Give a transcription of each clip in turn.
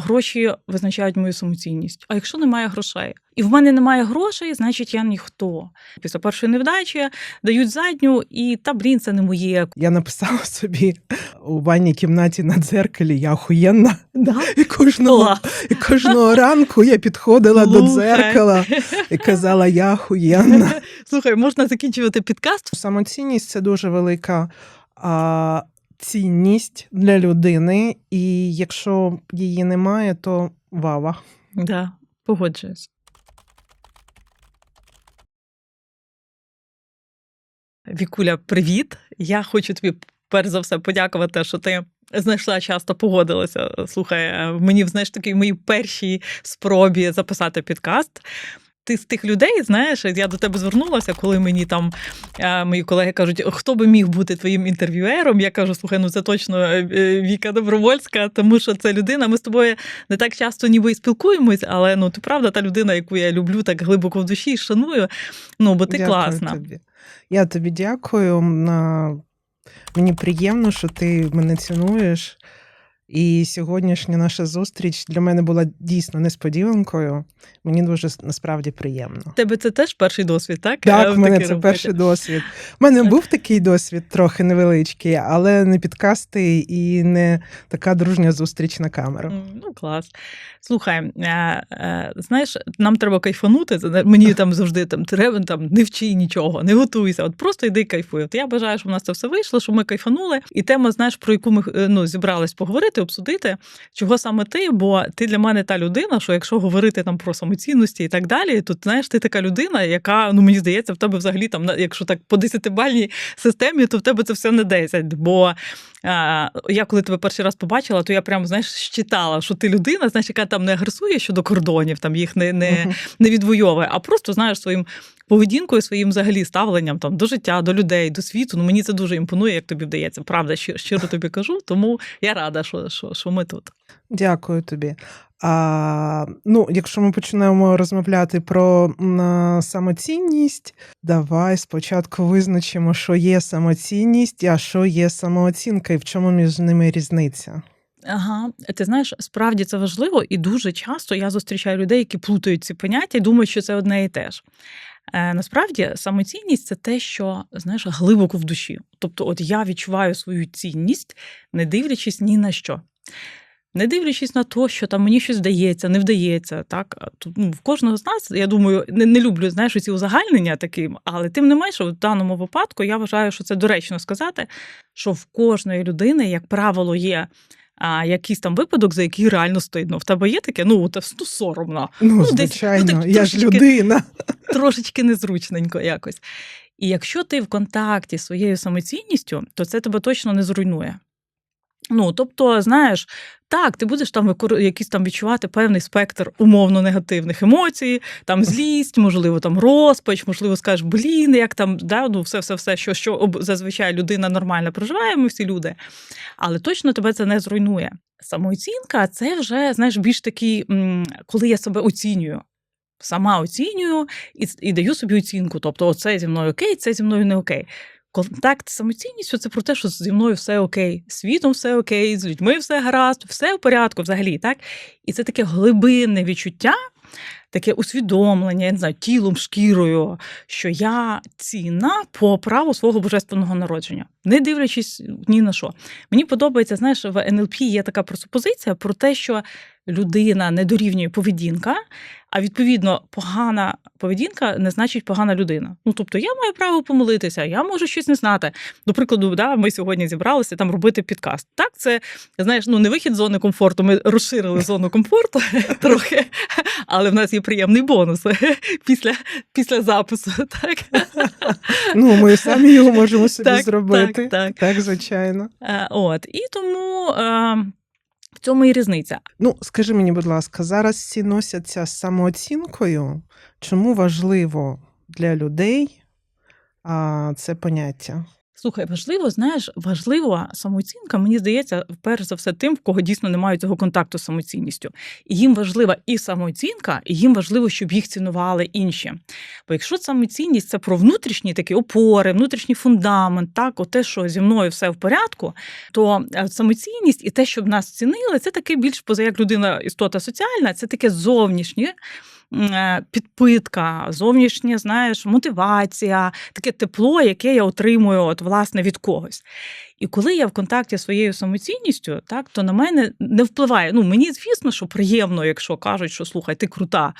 гроші визначають мою самоцінність. А якщо немає грошей, і в мене немає грошей, значить я ніхто. Після першої невдачі дають задню, і та блін, це не моє. Я написала собі у ванній кімнаті на дзеркалі, я охуєнна. Да? І кожного, і кожного ранку я підходила до дзеркала і казала, я охуєнна. Слухай, можна закінчувати підкаст? Самоцінність це дуже велика а, цінність для людини, і якщо її немає, то вава. Да, погоджуюсь. Вікуля, привіт. Я хочу тобі перш за все подякувати, що ти знайшла часто погодилася. Слухай, мені знаєш такій моїй першій спробі записати підкаст. Ти з тих людей, знаєш, я до тебе звернулася, коли мені там е, мої колеги кажуть, хто би міг бути твоїм інтерв'юером. Я кажу, слухай, ну це точно е, е, Віка Добровольська, тому що це людина. Ми з тобою не так часто ніби і спілкуємось, але ну ти правда та людина, яку я люблю так глибоко в душі і шаную. Ну, бо ти Дякую класна. Тобі. Я тобі дякую. Мені приємно, що ти мене цінуєш. І сьогоднішня наша зустріч для мене була дійсно несподіванкою. Мені дуже насправді приємно. Тебе це теж перший досвід, так? Так, Е, в мене це робити? перший досвід. У мене був такий досвід, трохи невеличкий, але не підкасти і не така дружня зустріч на камеру. Ну, клас. Слухай, знаєш, нам треба кайфанути. Мені там завжди там треба там не вчи нічого, не готуйся. От просто йди кайфуй. От я бажаю, щоб у нас це все вийшло, щоб ми кайфанули. І тема, знаєш, про яку ми е, ну, зібрались поговорити, обсудити, чого саме ти, бо ти для мене та людина, що якщо говорити там про самоцінності і так далі, то знаєш, ти така людина, яка ну мені здається, в тебе взагалі там, якщо так по десятибальній системі, то в тебе це все не 10. Бо я коли тебе перший раз побачила, то я прям знаєш щитала, що ти людина, знаєш, яка там не агресує щодо кордонів, там їх не, не, не відвоює, а просто знаєш своїм поведінкою, своїм взагалі ставленням там до життя, до людей, до світу. Ну мені це дуже імпонує, як тобі вдається. Правда, щи- щиро тобі кажу. Тому я рада, що, що, що ми тут. Дякую тобі. А, ну, якщо ми почнемо розмовляти про м, самоцінність, давай спочатку визначимо, що є самоцінність, а що є самооцінка, і в чому між ними різниця. Ага, ти знаєш, справді це важливо, і дуже часто я зустрічаю людей, які плутають ці поняття і думають, що це одне і те ж. Е, насправді, самоцінність це те, що знаєш, глибоко в душі. Тобто, от я відчуваю свою цінність, не дивлячись ні на що. Не дивлячись на те, що там мені щось вдається, не вдається. Так тут, ну, в кожного з нас, я думаю, не, не люблю знаєш ці узагальнення таким, але тим не менше, в даному випадку я вважаю, що це доречно сказати, що в кожної людини, як правило, є а, якийсь там випадок, за який реально стидно. В тебе є таке, ну, та, ну соромно, Ну, Ну, десь- ну, звичайно, так я ж людина. трошечки незручненько якось. І якщо ти в контакті з своєю самоцінністю, то це тебе точно не зруйнує. Ну, тобто, знаєш, так, ти будеш там якийсь там відчувати певний спектр умовно негативних емоцій, там злість, можливо, там розпач, можливо, скажеш, блін, як там, да, ну, все, все, все, що, що зазвичай людина нормально проживає, ми всі люди. Але точно тебе це не зруйнує. Самооцінка це вже, знаєш, більш такий, коли я себе оцінюю. Сама оцінюю і, і даю собі оцінку. Тобто, оце зі мною окей, це зі мною не окей. Контакт з самоцінністю це про те, що зі мною все окей, світом все окей, з людьми все гаразд, все в порядку взагалі, так? І це таке глибинне відчуття, таке усвідомлення, я не знаю, тілом, шкірою, що я цінна по праву свого божественного народження, не дивлячись ні на що. Мені подобається, знаєш, в НЛП є така пресупозиція про те, що людина не дорівнює поведінка, а відповідно, погана поведінка не значить погана людина. Ну тобто, я маю право помилитися, я можу щось не знати. До прикладу, да, ми сьогодні зібралися там робити підкаст. Так, це знаєш, ну не вихід з зони комфорту. Ми розширили зону комфорту трохи, але в нас є приємний бонус після, після запису. Так, Ну, ми самі його можемо собі Так, зробити. так, так. звичайно. Е, От і тому е, в цьому і різниця. Ну, скажи мені, будь ласка, зараз всі носяться з самооцінкою. Чому важливо для людей а, це поняття? Слухай, важливо, знаєш, важлива самооцінка, мені здається, перш за все тим, в кого дійсно немає цього контакту з самоцінністю. Їм важлива і самооцінка, і їм важливо, щоб їх цінували інші. Бо якщо самоцінність це про внутрішні такі опори, внутрішній фундамент, так, от те, що зі мною все в порядку, то е, самоцінність і те, щоб нас цінили, це таке більш поза як людина істота соціальна, це таке зовнішнє. Е, Підпитка, зовнішня, знаєш, мотивація, таке тепло, яке я отримую от, власне від когось. І коли я в контакті зі своєю самоцінністю, так то на мене не впливає. Ну мені звісно, що приємно, якщо кажуть, що слухай, ти крута.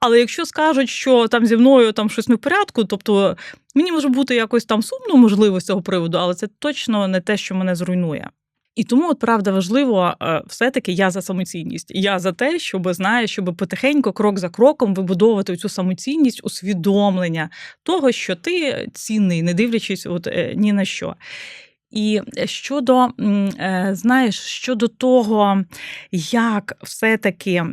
Але якщо скажуть, що там зі мною там щось не в порядку, тобто мені може бути якось там сумно, можливо, з цього приводу, але це точно не те, що мене зруйнує. І тому, от правда, важливо, е, все-таки я за самоцінність. Я за те, щоб знаєш, щоб потихеньку, крок за кроком, вибудовувати цю самоцінність, усвідомлення того, що ти цінний, не дивлячись от, е, ні на що. І щодо, е, знаєш, щодо того, як все-таки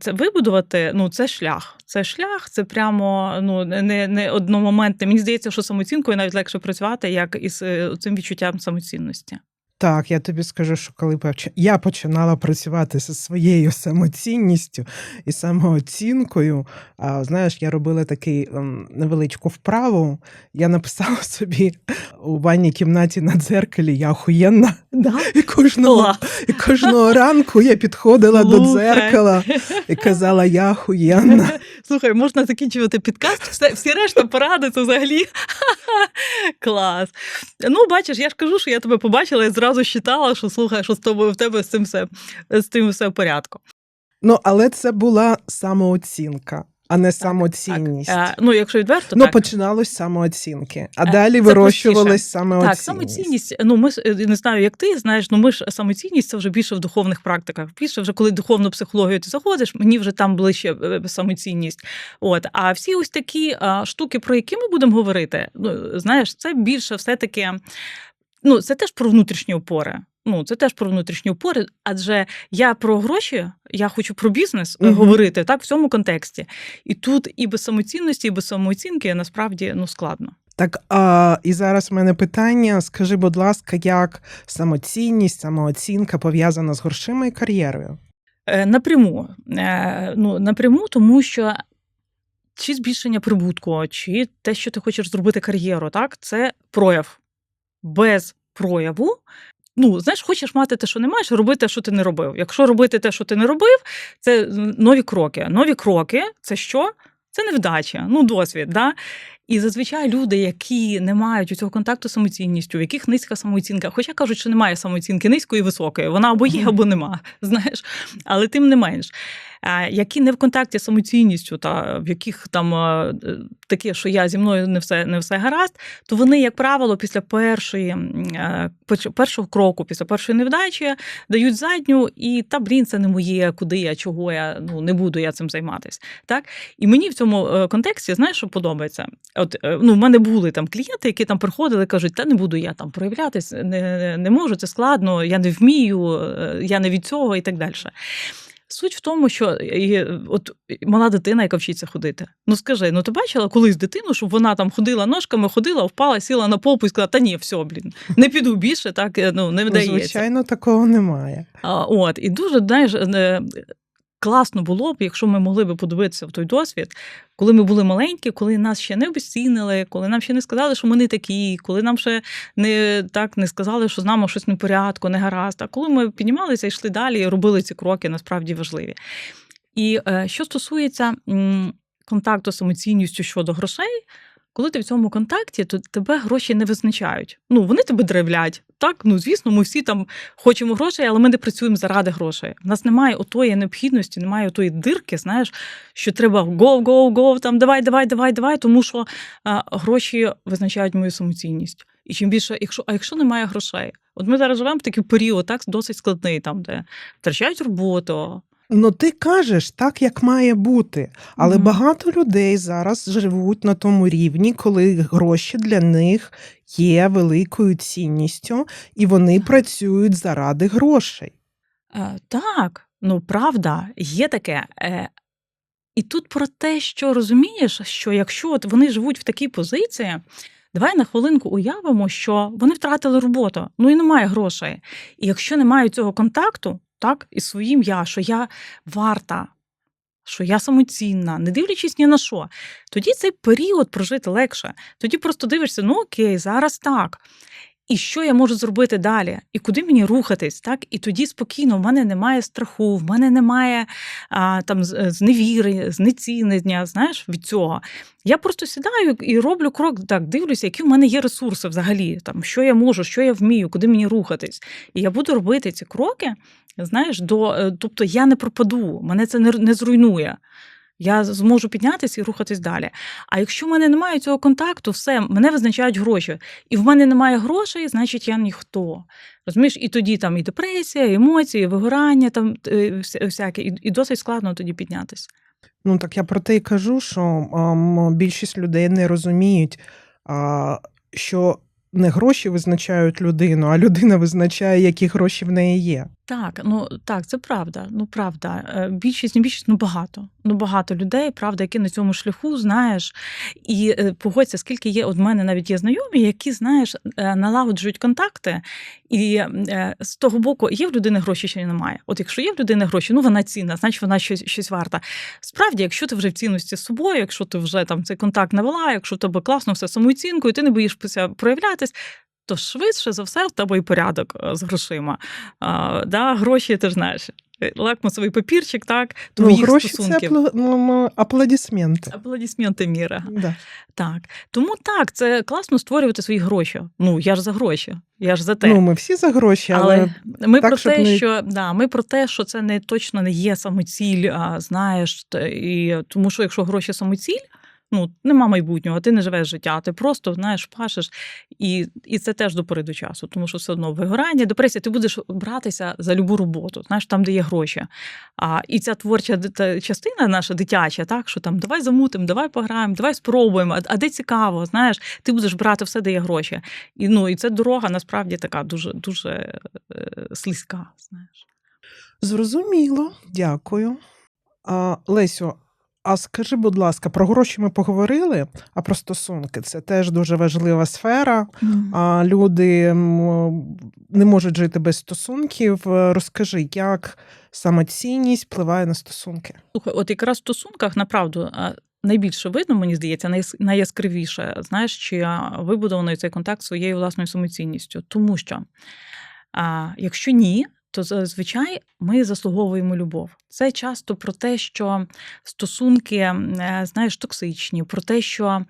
це вибудувати, ну це шлях. Це шлях, це прямо ну не, не одномоментне. Мені здається, що самооцінкою навіть легше працювати, як із цим відчуттям самоцінності. Так, я тобі скажу, що коли я починала працювати зі своєю самоцінністю і самооцінкою, знаєш, я робила такий ем, невеличку вправу. Я написала собі у ванній кімнаті на дзеркалі я охуєнна. Да? І кожного, і кожного ранку я підходила до дзеркала і казала, я охуєнна. Слухай, можна закінчувати підкаст. Все, всі решта поради це взагалі клас. Ну, бачиш, я ж кажу, що я тебе побачила і зразу считала, що слухай, що з тобою в тебе з цим все з цим все в порядку. Ну, але це була самооцінка, а не самоцінність. Е, ну, якщо відверто, Ну, так. починалось самооцінки, а Е, далі вирощувалась самооцінність. Так, самоцінність. Ну, ми е, не знаю, як ти знаєш, ну ми ж самоцінність це вже більше в духовних практиках. Більше вже коли духовну психологію ти заходиш, мені вже там ближче самоцінність. От, а всі ось такі а, штуки, про які ми будемо говорити, ну знаєш, це більше все-таки. Ну, це теж про внутрішні опори. Ну, це теж про внутрішні опори, адже я про гроші, я хочу про бізнес Мгм. говорити так в цьому контексті. І тут і без самоцінності, і без самооцінки насправді ну складно. Так, а, і зараз в мене питання: скажи, будь ласка, як самоцінність, самооцінка пов'язана з грошима і кар'єрою? Е, Напряму. Е, Ну, напряму, тому що чи збільшення прибутку, чи те, що ти хочеш зробити кар'єру, так, це прояв. Без прояву. Ну, знаєш, хочеш мати те, що не маєш, роби те, що ти не робив. Якщо робити те, що ти не робив, це нові кроки. Нові кроки це що? Це невдача, ну, досвід. Да? І зазвичай люди, які не мають у цього контакту з самоцінністю, в яких низька самооцінка, хоча кажуть, що немає самооцінки низької і високої, вона або є, або нема. Знаєш, але тим не менш. Які не в контакті з самоцінністю, та в яких там е, таке, що я зі мною не все не все гаразд, то вони, як правило, після першої першого кроку, після першої невдачі, дають задню, і та блін, це не моє, куди я, чого я ну не буду я цим займатися. Так і мені в цьому е, контексті, знаєш, що подобається. От е, ну, в мене були там клієнти, які там приходили, кажуть, та не буду я там проявлятись, не, не можу, це складно, я не вмію, я не від цього і так далі. Суть в тому, що і, от мала дитина, яка вчиться ходити. Ну скажи, ну ти бачила колись дитину, щоб вона там ходила ножками, ходила, впала, сіла на попу і сказала, та ні, все, блін, не піду більше, так е, ну не Ну, вдається. звичайно, такого немає. А, От, і дуже знаєш, е, класно було б, якщо ми могли б подивитися в той досвід, коли ми були маленькі, коли нас ще не обесцінили, коли нам ще не сказали, що ми не такі, коли нам ще не так не сказали, що з нами щось не порядку, не гаразд. А коли ми піднімалися і йшли далі, і робили ці кроки, насправді важливі. І е, що стосується контакту з самоцінністю щодо грошей. Коли ти в цьому контакті, то тебе гроші не визначають. Ну вони тебе древлять. Так, ну звісно, ми всі там хочемо грошей, але ми не працюємо заради грошей. У нас немає отої необхідності, немає отої дирки, знаєш, що треба go, go, go, там давай, давай, давай, давай, тому що а, гроші визначають мою самоцінність. І чим більше, якщо, а якщо немає грошей, от ми зараз живемо в такий період, так досить складний, там де втрачають роботу. Ну, ти кажеш так, як має бути. Але Мгм. багато людей зараз живуть на тому рівні, коли гроші для них є великою цінністю, і вони працюють заради грошей. Е, так, ну правда, є таке. Е, і тут про те, що розумієш, що якщо от вони живуть в такій позиції, Давай на хвилинку уявимо, що вони втратили роботу, ну і немає грошей. І якщо немає цього контакту, так, і своїм я, що я варта, що я самоцінна, не дивлячись ні на що, тоді цей період прожити легше. Тоді просто дивишся, ну окей, зараз так. І що я можу зробити далі? І куди мені рухатись? Так? І тоді спокійно, в мене немає страху, в мене немає а, там зневіри, знецінення, знаєш, від цього. Я просто сідаю і роблю крок, так, дивлюся, які в мене є ресурси взагалі, там, що я можу, що я вмію, куди мені рухатись. І я буду робити ці кроки, знаєш, до, е, тобто я не пропаду, мене це не, не зруйнує. Я зможу піднятися і рухатись далі. А якщо в мене немає цього контакту, все, мене визначають гроші. І в мене немає грошей, значить я ніхто. Розумієш, і тоді там і депресія, і емоції, і вигорання, там е, всяке, і, досить складно тоді піднятися. Ну так я про те й кажу, що ам, більшість людей не розуміють, а, що не гроші визначають людину, а людина визначає, які гроші в неї є. Так, ну так, це правда. Ну правда. Е, Більшість, не більшість, ну багато. Ну багато людей, правда, які на цьому шляху, знаєш, і е, погодься, скільки є. От мене навіть є знайомі, які, знаєш, е, налагоджують контакти, і з того боку є в людини гроші, чи немає. От якщо є в людини гроші, ну вона цінна, значить вона щось, щось варта. Справді, якщо ти вже в цінності з собою, якщо ти вже там цей контакт навела, якщо в тебе класно все самооцінкою, ти не боїшся проявлятись. То швидше за все в тебе і порядок е, з грошима. А, да, гроші, ти ж знаєш, лакмусовий папірчик, так, Ну, твоїх гроші стосунків. це ну, аплодисменти. Аплодисменти міра. Да. Так. Тому так, це класно створювати свої гроші. Ну, я ж за гроші, я ж за те. Ну, ми всі за гроші, але, Але ми так, про те, не- що да, ми про те, що це не точно не є самоціль, а знаєш, і тому що якщо гроші самоціль, ну нема майбутнього, ти не живеш життя, ти просто знаєш, пашеш, і, і це теж до пори до часу, тому що все одно вигорання, депресія, ти будеш братися за любу роботу, знаєш, там, де є гроші. А і ця творча частина наша дитяча, так що там давай замутимо, давай пограємо, давай спробуємо. А, а де цікаво, знаєш, ти будеш брати все, де є гроші. І ну і це дорога насправді така дуже дуже е, слизька. Знаєш. зрозуміло, дякую. А, Лесю, а скажи, будь ласка, про гроші ми поговорили, а про стосунки це теж дуже важлива сфера. А люди не можуть жити без стосунків. Розкажи, як самоцінність впливає на стосунки? Слухай, от якраз в стосунках направду. Найбільше видно, мені здається, найяскравіше, знаєш, чи вибудований цей контакт своєю власною самоцінністю. Тому що а, якщо ні, то зазвичай ми заслуговуємо любов. Це часто про те, що стосунки, е, знаєш, токсичні, про те, що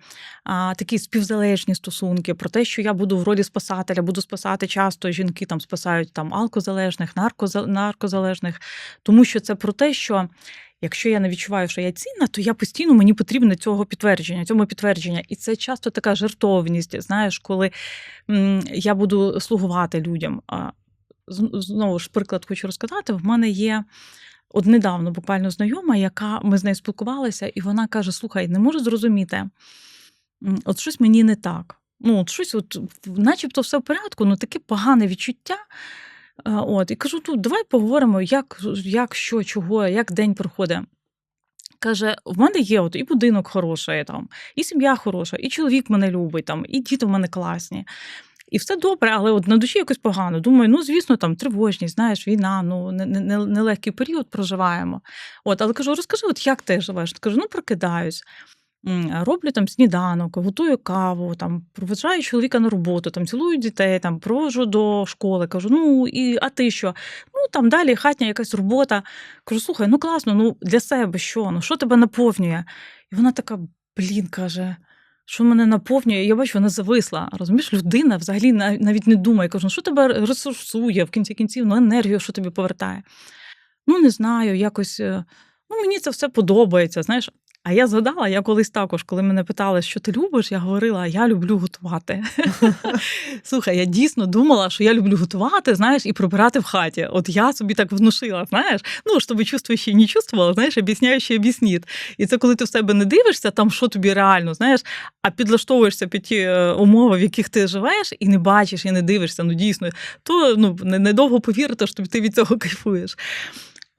а, такі співзалежні стосунки, про те, що я буду в ролі спасателя, буду спасати часто жінки там спасають там алкозалежних, наркоза- наркозалежних, тому що це про те, що. Якщо я не відчуваю, що я цінна, то я постійно мені потрібно цього підтвердження, цьому підтвердження. І це часто така жертовність, знаєш, коли я буду слугувати людям. Знову ж приклад хочу розказати. В мене є от недавно буквально знайома, яка ми з нею спілкувалися, і вона каже: Слухай, не можу зрозуміти, от щось мені не так. Ну, от щось, от, начебто, все в порядку, ну таке погане відчуття. От, і кажу: ну, давай поговоримо, як, як що, чого, як день проходить. Каже: в мене є от і будинок хороший, там, і сім'я хороша, і чоловік мене любить, там, і діти в мене класні. І все добре, але от на душі якось погано. Думаю, ну звісно, там тривожність, знаєш, війна, ну не- не- не- нелегкий період проживаємо. От, але кажу, розкажи, от як ти живеш? Кажу, ну прокидаюсь. Роблю там сніданок, готую каву, там проведжаю чоловіка на роботу, там цілую дітей, там проводжу до школи. Кажу, ну і а ти що? Ну там далі хатня якась робота. Кажу, слухай, ну класно, ну для себе що? Ну що тебе наповнює? І вона така, блін, каже. Що мене наповнює, я бачу, вона зависла. Розумієш, людина взагалі навіть не думає. Кажу, ну що тебе ресурсує в кінці кінців, ну енергію, що тобі повертає. Ну, не знаю, якось. е, Ну, мені це все подобається. Знаєш, А я згадала, я колись також, коли мене питали, що ти любиш, я говорила, я люблю готувати. Слухай, я дійсно думала, що я люблю готувати, знаєш, і прибирати в хаті. От я собі так внушила, знаєш, ну щоб чувствуючи не чувствувала, знаєш, об'ясняючи об'ясніть. І це коли ти в себе не дивишся, там що тобі реально, знаєш, а підлаштовуєшся під ті е, умови, в яких ти живеш, і не бачиш, і не дивишся, ну дійсно, то ну не- недовго повірити, що ти від цього кайфуєш.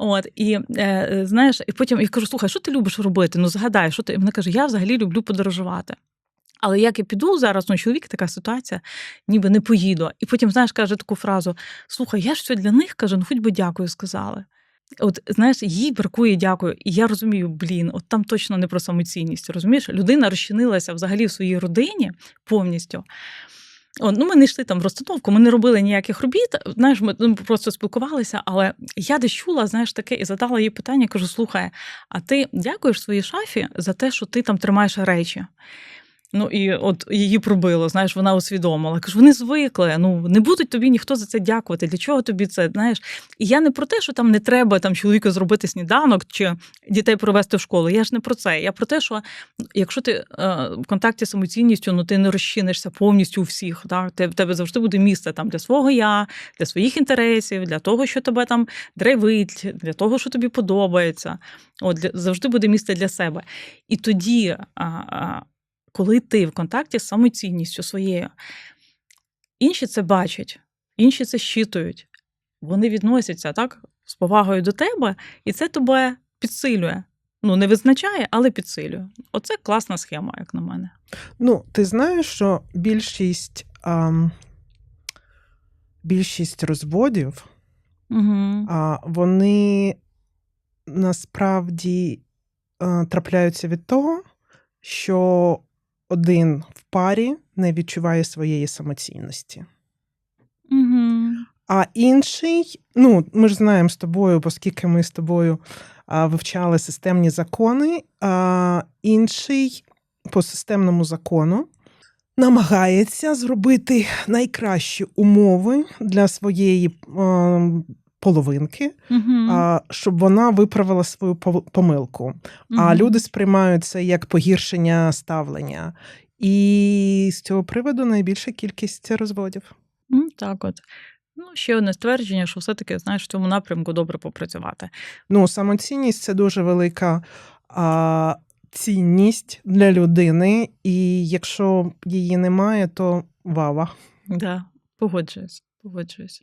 От і е, знаєш, і потім я кажу: слухай, що ти любиш робити? Ну згадай, що ти І вона каже: я взагалі люблю подорожувати. Але як я піду зараз, ну чоловік така ситуація, ніби не поїду. І потім, знаєш, каже таку фразу: слухай, я ж все для них каже, ну хоч би дякую сказали. От знаєш, їй бракує дякую. І я розумію, блін, от там точно не про самоцінність. Розумієш, людина розчинилася взагалі в своїй родині повністю. О, ну, ми не йшли там в розстановку, ми не робили ніяких робіт. Знаєш, ми ну, просто спілкувалися, але я десь чула, знаєш, таке і задала їй питання, кажу: слухай, а ти дякуєш своїй шафі за те, що ти там тримаєш речі? Ну і от її пробило, знаєш, вона усвідомила. Кажу, вони звикли. Ну не будуть тобі ніхто за це дякувати. Для чого тобі це? Знаєш? І я не про те, що там не треба там чоловіку зробити сніданок чи дітей провести в школу. Я ж не про це. Я про те, що якщо ти е, в контакті з самоцінністю, ну ти не розчинишся повністю у всіх. Так? В тебе завжди буде місце там для свого я, для своїх інтересів, для того, що тебе там драйвить, для того, що тобі подобається. От завжди буде місце для себе. І тоді. А, коли ти в контакті з самоцінністю своєю, інші це бачать, інші це щитують, вони відносяться так з повагою до тебе, і це тебе підсилює. Ну, не визначає, але підсилює. Оце класна схема, як на мене. Ну, ти знаєш, що більшість, ам, більшість розводів, Угу. а, вони насправді а, трапляються від того, що один в парі не відчуває своєї самоцінності. Угу. А інший, ну, ми ж знаємо з тобою, оскільки ми з тобою а, вивчали системні закони, а інший по системному закону намагається зробити найкращі умови для своєї а, половинки, Угу. а, щоб вона виправила свою помилку. А люди сприймають це як погіршення ставлення. І з цього приводу найбільша кількість розводів. Так, от. Ну, ще одне ствердження, що все-таки, знаєш, в цьому напрямку добре попрацювати. Ну, самоцінність це дуже велика а, цінність для людини, і якщо її немає, то вава. Да, погоджуюсь, погоджуюсь.